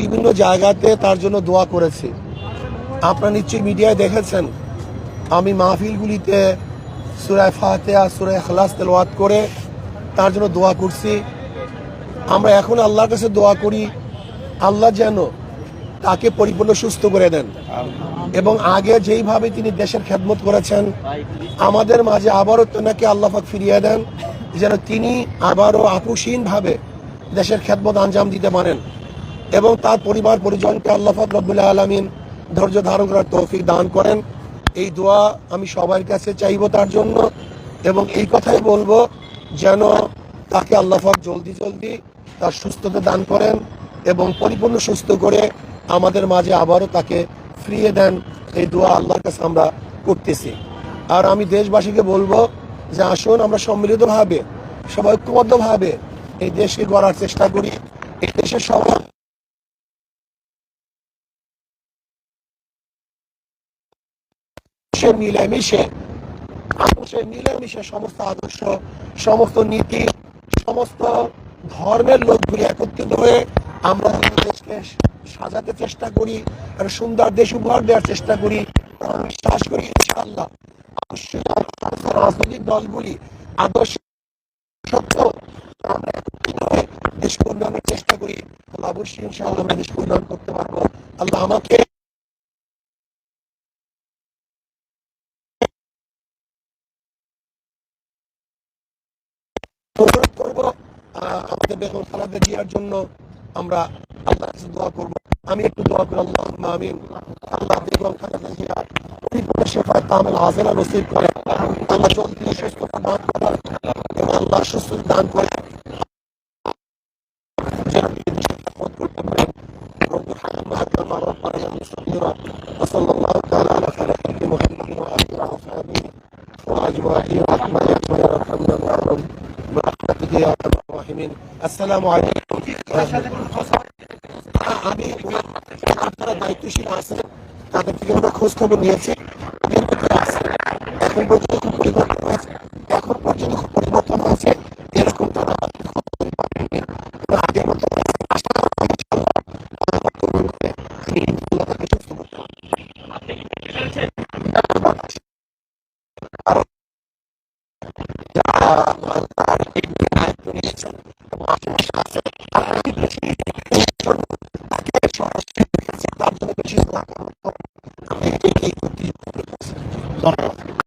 বিভিন্ন জায়গাতে তার জন্য দোয়া করেছি। আপনারা নিশ্চয়ই মিডিয়ায় দেখেছেন, আমি মাহফিলগুলিতে সুরায় ফাতেহা সুরায় খালাস তেলাওয়াত করে তার জন্য দোয়া করছি। আমরা এখন আল্লাহর কাছে দোয়া করি, আল্লাহ যেন তাকে পরিপূর্ণ সুস্থ করে দেন। এবং আগে যেইভাবে তিনি দেশের খেদমত করেছেন, আমাদের মাঝে আবারও তেনাকে আল্লাহাক ফিরিয়ে দেন, যেন তিনি আবারও আপুসীনভাবে দেশের খেদমত আঞ্জাম দিতে পারেন। এবং তার পরিবার, পরিজনকে আল্লাহাক রব্বুল্লাহ আলমিন ধৈর্য ধারণ করার তৌফিক দান করেন। এই দোয়া আমি সবার কাছে চাইব তার জন্য এবং এই কথাই বলব যেন তাকে আল্লাহাক জলদি জলদি তার সুস্থতা দান করেন এবং পরিপূর্ণ সুস্থ করে আমাদের মাঝে আবারও তাকে ফিরিয়ে দেন। এই দোয়া আল্লাহর কাছে আমরা করতেছি। আর আমি দেশবাসীকে বলব যে আসুন আমরা সম্মিলিতভাবে, সবাই ঐক্যবদ্ধভাবে এই দেশকে গড়ার চেষ্টা করি। এই দেশের সবাই সে মিলেমিশে মানুষের মিলেমিশে সমস্ত আদর্শ, সমস্ত নীতি, সমস্ত ধর্মের লোকগুলি একত্রিত হয়ে আমরা দেশকে সাজাতে চেষ্টা করি আর সুন্দর দেশ উপহার দেওয়ার চেষ্টা করি বিশ্বাস করি ইনশাআল্লাহ। রাজনৈতিক দলগুলি আদর্শ সত্য, আমরা দেশকে উন্নয়নের চেষ্টা করি। অবশ্যই ইনশাআল্লাহ আমরা দেশ উন্নয়ন করতে পারব। আল্লাহ আমাকে করব আহ, আমাদের বেগম খালাদা জিয়ার জন্য আমরা আল্লাহ কাছে দোয়া করব আমি একটু দোয়া করি আল্লাহ আমিন আল্লাহ বেগম খালাদা জিয়া পরিপূর্ণ শেফায় তামেল হাজেলা নসিব করে আল্লাহ জলদি সুস্থতা দান করে এবং আল্লাহ সুস্থ দান করে যেন তিনি দেশের খেদমত করতে পারেন رب ارحمنا كما ربنا صغيرا وصلى الله تعالى على خير خلق محمد وآله وصحبه وأزواجه وأحمد ويرحمنا ويرحم برحمتك يا أرحم আসসালামু আলাইকুম। আমি আপনারা দায়িত্বশীল আছেন, তাদের থেকে আমরা খোঁজ খবর নিয়েছি। এখন পর্যন্ত খুব পরিবর্তন হয়েছে। এখন পর্যন্ত খুব পরিবর্তন হয়েছে। এরকম তারা আগের মতো আশা করতে Don't know.